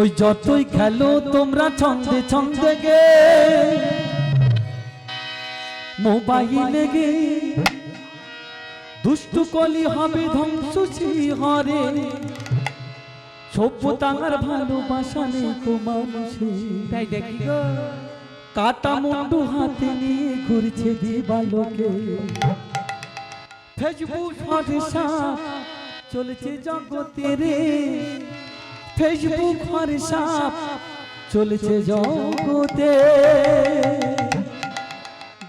ওই যতই খেলো তোমরা ছন্দে ছন্দে গে। মোবাইলে গে। দুষ্টু কলি হবে ধ্বংস হরে সভ্যতার ভালোবাসা নেই তো মানুষের তাই দেখি কাটা মুন্ডু হাতে নিয়ে ঘুরছে দিবালোকে ফেসবুক হরসা চলেছে জগতে রে। ফেসবুক হরসা চলেছে জগতে।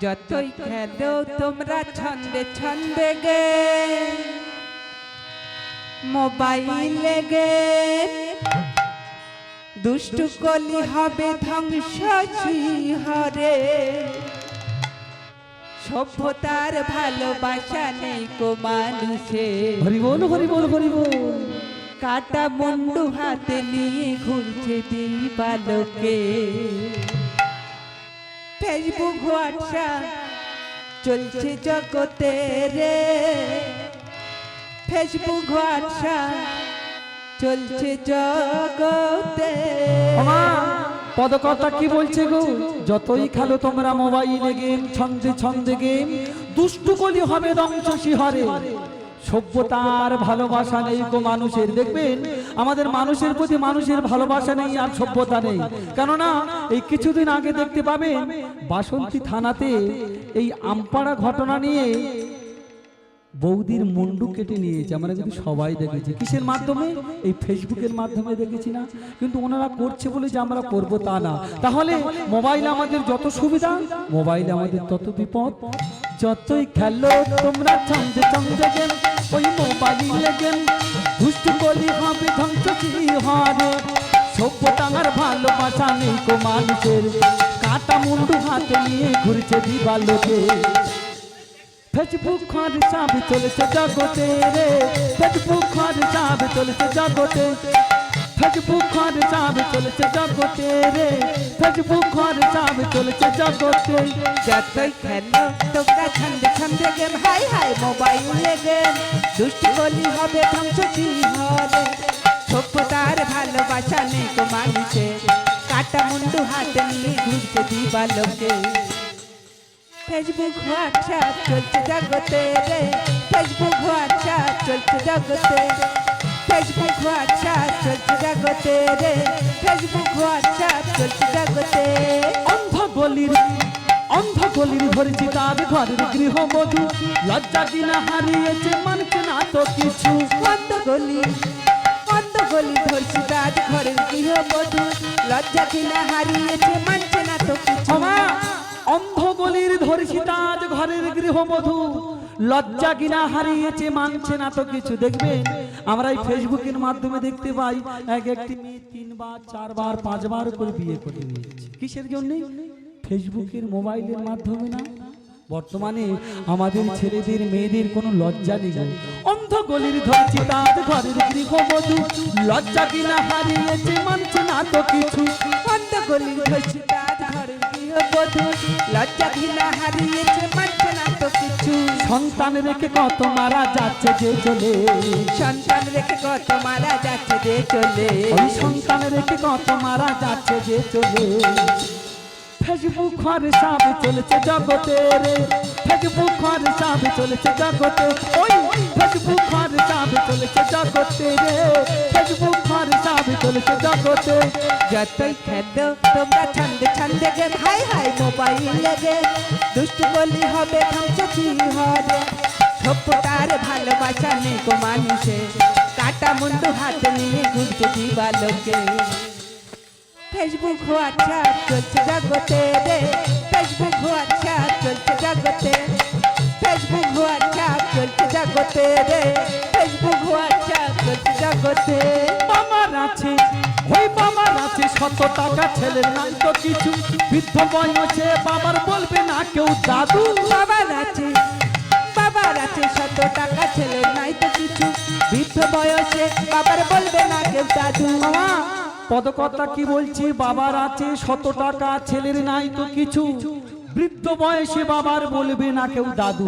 যতই খেলো তোমরা ছন্দে ছন্দে গে। মোবাইলে গে। দুষ্টু কলি হবে ধ্বংস হরে সভ্যতার ভালোবাসা নেই কো মানুষে হরি বল হরি কাটা মুন্ডু হাতে নিয়ে ঘুরছে দিবালোকে ফেসবুক, হোয়াটসঅ্যাপ চলছে জগতে রে। ফেসবুক, হোয়াটসঅ্যাপ চলছে জগতে। পদকথা কি বলছে গো? যতই খেলো তোমরা মোবাইলে গেম, ছন্দে ছন্দে গেম, দুষ্টু কলি হবে ধ্বংস শিহরে সভ্যতার ভালোবাসা নেই গো মানুষের। দেখবেন, আমাদের মানুষের প্রতি মানুষের ভালোবাসা নেই আর সভ্যতা নেই। কেননা, এই কিছুদিন আগে দেখতে পাবেন, বাসন্তী থানাতে এই আমপাড়া ঘটনা নিয়ে বৌদির মুন্ডু কেটে নিয়েছে। আমরা কিন্তু সবাই দেখেছি, কিসের মাধ্যমে? এই ফেসবুকের মাধ্যমে দেখেছি না? কিন্তু ওনারা করছে বলে যে আমরা করব তা না। তাহলে মোবাইল আমাদের যত সুবিধা, মোবাইল আমাদের তত বিপদ। যতই খেলো, তোমরা ছন্দে ছন্দে গেম। ওই মোবাইলে গেম দুষ্ট বলি হবে ধ্বংস কি সভ্যতাঙার ভালোবাসা নেই কো মানুষের, কাটা মুন্ডু হাতে নিয়ে ঘুরছে দিবালোকে ফেসবুক খর সাব চলেছে জগতে রে। ফেসবুক খর সাব চলেছে জগতে। ফেসবুক খর সাব চলেছে জগতে রে। ফেসবুক খর সাব চলেছে জগতে। যতই খেলো তোমরা ছন্দে ছন্দে গেম, হাই হাই, মোবাইলে গেম। দুষ্টু গলি হবে ধ্বংস হবে সভ্যতার ভালোবাসা নেই তো মানুষে। কাটা মুন্ডু হাতে নিয়ে ঘুরছে দিবালোকে। ফেসবুক হোয়াটসঅ্যাপ চলছে জগতে রে। ফেসবুক হোয়াটসঅ্যাপ চলছে জগতে। ফেসবুক হোয়াটসঅ্যাপ চলছে জগতে রে। ফেসবুক হোয়াটসঅ্যাপ চলছে জগতে। অন্ধ গলির অন্ধ গলির ধরেছি তার ঘরের গৃহবধূ লজ্জা কিনা হারিয়েছে মানছে না তো কিছু। বন্ধ গলি বন্ধ গলি ধরছি রাজ ঘরের গৃহবধূ লজ্জা কিনা হারিয়েছে মানছে না তো কিছু। অন্ধ গলির ধরেছি তাজ ঘরের গৃহবধূ লজ্জা কিনা হারিয়েছে, মানছে না তো কিছু। দেখবেন, আমরা এই ফেসবুকের মাধ্যমে দেখতে পাই, এক একটি মেয়ে তিনবার, চারবার, পাঁচবার করে বিয়ে করে নিয়েছে। কিসের জন্য? ফেসবুকের মোবাইলের মাধ্যমে না? বর্তমানে আমাদের ছেলেদের, মেয়েদের কোনো লজ্জা নেই অন্ধ গলির ধরছি তাজ ঘরের গৃহবধূ। লজ্জা কিনা হারিয়েছে, মানছে না তো কিছু। বন্ধ গলি ধরছি রাজ ঘরের গৃহবধূ। লজ্জা কিনা হারিয়েছে, মানছে না সন্তান রেখে কত মারা যাচ্ছে যে চলে। সন্তান রেখে কত মারা যাচ্ছে যে চলে। ওই সন্তান রেখে কত মারা যাচ্ছে যে চলে। ফেসবুক ঘরে সাপ চলেছে জগতে রে। ফেসবুক ঘরে সাপ চলেছে জগতে। ওই ফেসবুক ঘরে সাপ চলেছে জগতে রে। ফেসবুক ঘরে সাপ চলেছে জগতে। যতই খেলো তোমরা ছন্দে ছন্দে গেম হাই হাই মোবাইলে গেম দুষ্ট বলি হবে কি হবে সভ্যতার ভালোবাসা নেই গো মানুষে কাটা মুন্ডু হাতে নিয়ে ঘুরতে দিবালোকে ফেসবুক হোয়াটসঅ্যাপ চলছে জগতে রে ফেসবুক হোয়াটসঅ্যাপ চলছে জগতে ফেসবুক হোয়াটসঅ্যাপ চলছে জগতে রে ফেসবুক হোয়াটসঅ্যাপ চলছে জগতে বাবার আছে ওই বাবার আছে শত টাকা ছেলের নাই তো কিছু। বৃদ্ধ বয়সে বাবার বলবে না কেউ দাদু। বাবার আছে বাবার আছে শত টাকা ছেলে নাই তো কিছু। বৃদ্ধ বয়সে বাবার বলবে না কেউ দাদু। মামা পদকর্তা কি বলছি? বাবার আছে শত টাকা ছেলের নাই তো কিছু। বৃদ্ধ বয়সে বাবার বলবে না কেউ দাদু।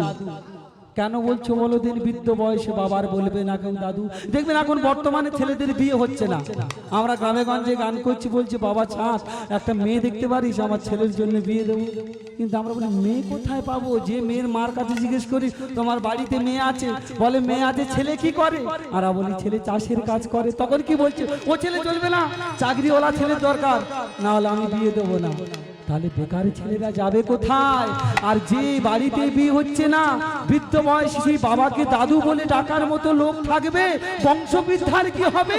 কেন বলছো বলো? দিন বৃদ্ধ বয়সে বাবার বলবে না কেউ দাদু? দেখবেন এখন বর্তমানে ছেলেদের বিয়ে হচ্ছে না। আমরা গ্রামে গঞ্জে গান করছি, বলছি, বাবা চাঁদ একটা মেয়ে দেখতে পারিস? আমার ছেলের জন্য বিয়ে দেবো। কিন্তু আমরা বলি, মেয়ে কোথায় পাবো? যে মেয়ের মার কাছে জিজ্ঞেস করি তোমার বাড়িতে মেয়ে আছে? বলে, মেয়ে আছে, ছেলে কি করে? আর বলি, ছেলে চাষের কাজ করে। তখন কি বলছে? ও ছেলে চলবে না। চাকরিওয়ালা ছেলের দরকার। না হলে আমি বিয়ে দেবো না। তাহলে বেকারি ছেলেরা যাবে কোথায়? আর যে বাড়িতে বিয়ে হচ্ছে না, বৃদ্ধ বয়সী সেই বাবাকে দাদু বলে ডাকার মতো লোক থাকবে? বংশবৃদ্ধার কি হবে?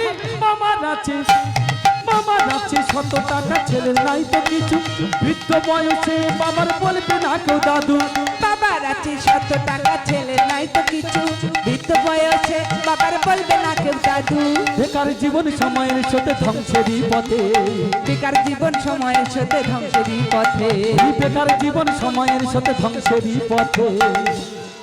আমার আছে মামা আছে শত টাকা ছেলের নাই তো কিছু। বৃদ্ধ বয়সে বাবার বলবে না কেউ দাদু। বাবার আছে শত টাকা ছেলে নাই তো কিছু। বৃদ্ধ বয়সে বাবার বলবে না কেউ দাদু। বেকার জীবন সময়ের সাথে ধ্বংসেরই পথে। বেকার জীবন সময়ের সাথে ধ্বংসেরই পথে। বেকার জীবন সময়ের সাথে ধ্বংসেরই পথে।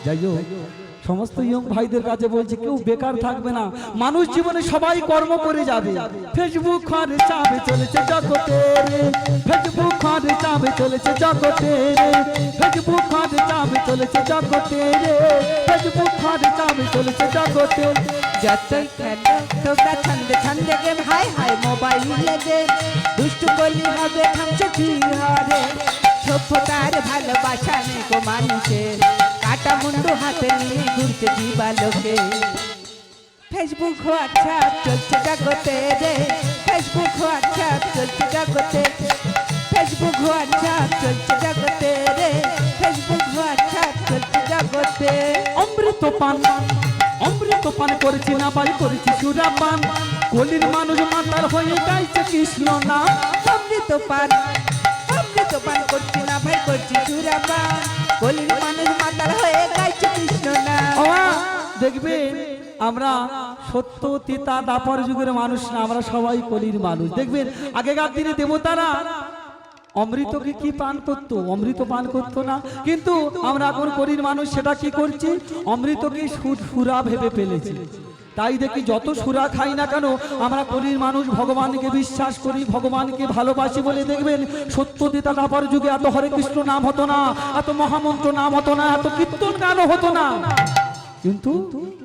যাই হোক। সমস্ত ইয়ং ভাইদের কাছে বলছে, কেউ বেকার থাকবে না। মানুষ জীবনে সবাই কর্ম করে যাবে। ফেসবুক খরে চাবে চলেছে জগতে ফেসবুক খরে চাবে চলেছে জগতে ফেসবুক খরে চাবে চলেছে জগতে ফেসবুক খরে চাবে চলেছে জগতে যতই খেলো তোমরা ছন্দে ছন্দে গেম, হাই হাই মোবাইলে গেম দুষ্টু বলি হবে থামছো কি হরে সভ্যতার ভালোবাসা নেই গো মানুষের। কাটা মুন্ডু হাতে নিয়ে ঘুরতে দিবা লোকে ফেসবুক হোয়াটসঅ্যাপ চলছে জগতে রে। ফেসবুক হোয়াটসঅ্যাপ চলছে জগতে। ফেসবুক হোয়াটসঅ্যাপ চলছে জগতে রে। ফেসবুক হোয়াটসঅ্যাপ চলছে জগতে। অমৃত পান অমৃত পান করেছি না পাই করেছি সুরা পান কলির মানুষ মাতার হয়ে গাইছে কৃষ্ণ নাম। অমৃত পান অমৃত পান করছি না ভাই করছি সুরাপান। দেখবে আমরা সত্য তিতা দাপর যুগের মানুষ না, আমরা সবাই কলির মানুষ। দেখবেন, আগেকার দিনে দেবতারা অমৃতকে কি পান করতো? অমৃত পান করতো না। কিন্তু আমরা এখন কলির মানুষ, সেটা কি করছি? অমৃতকে সুর সুরা ভেবে ফেলেছি। তাই দেখি যত সুরা খাই না কেন, আমরা কলির মানুষ ভগবানকে বিশ্বাস করি, ভগবানকে ভালোবাসি বলে দেখবেন, সত্য দিতা দাপর যুগে এত হরে কৃষ্ণ নাম হতো না, এত মহামন্ত্র নাম হতো না, এত কীর্তন গানও হতো না কিন্তু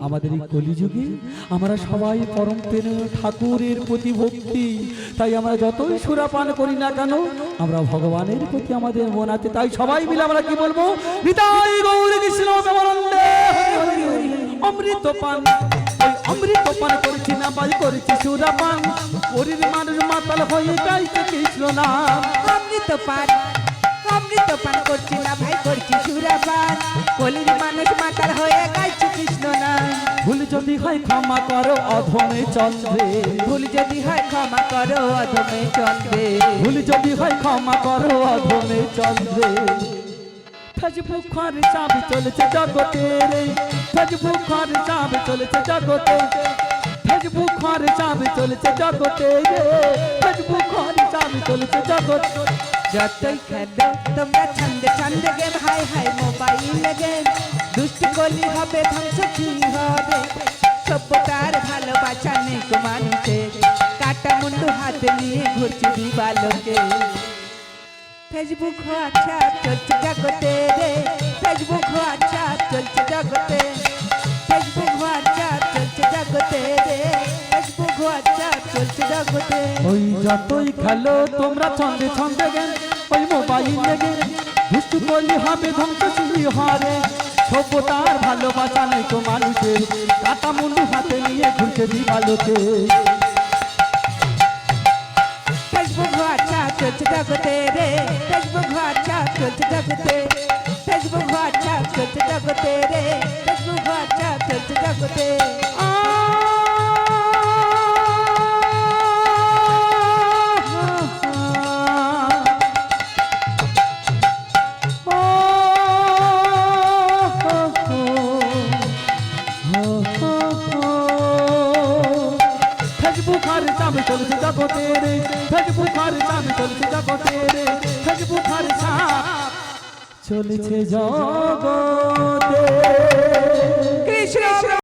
আমাদের এই কলিযুগে আমরা সবাই পরম ঠাকুরের প্রতি ভক্তি, তাই আমরা যতই সুরাপান করি না কেন, আমরা ভগবানের প্রতি আমাদের মন আছে, তাই সবাই মিলে আমরা কি বলব। অমৃত পান ওই অমৃত পান করছি না পাই করেছি সুরাপান শরীর মানুষ মাতাল হয়ে গাইছে কৃষ্ণ নাম অমৃত পান অমৃত পান করছি না ভাই করছি সুরাপান কলির মানুষ মাতাল হয়ে গাইছে কৃষ্ণ না ভুল যদি হয় ক্ষমা করো অধমে চন্দ্রে ভুল যদি হয় ক্ষমা করো অধমে চন্দ্রে ভুল যদি হয় ক্ষমা করো অধমে চন্দ্রে ফেসবুক খর চাবি চলেছে জগতে রে ফেসবুক খর চাবি চলেছে জগতে ফেসবুক খর চাবি চলেছে জগতে রে ফেসবুক খর চাবি চলেছে জগতে যতই খেলো তোমরা ছন্দে ছন্দে গেম হাই হাই মোবাইলে গেম দুষ্টু গলি হবে ধ্বংস কি হবে সভ্যতার ভালোবাসা নেই মানুষের কাটা মুন্ডু হাতে নিয়ে ঘুরছি দিবালোকে ফেসবুক হোয়াটসঅ্যাপ চলছে জগতে রে। ফেসবুক হোয়াটসঅ্যাপ চলছে জগতে। ফেসবুক হোয়াটসঅ্যাপ চলছে জগতে রে। ফেসবুক হোয়াটসঅ্যাপ চলছে জগতে। ওই যতই খেলো তোমরা ছন্দে ছন্দে গেম ওই মোবাইল লেগে দুষ্টু করলে হবে ধ্বংস চুরি হরে। সভ্যতার ভালোবাসা নেই তো মানুষের। কাটা মুন্ডু হাতে নিয়ে ঘুরতে দিবালোকে। চলছে জগতে রে। ফেসবুক হোয়াটসঅ্যাপ চলছে জগতে। ফেসবুক হোয়াটসঅ্যাপ চলছে জগতে রে। ফেসবুক হোয়াটসঅ্যাপ চলছে জগতে। ফেসবুক আর চাবে চলছে জগতে চলেছে জগতে। কৃষ্ণ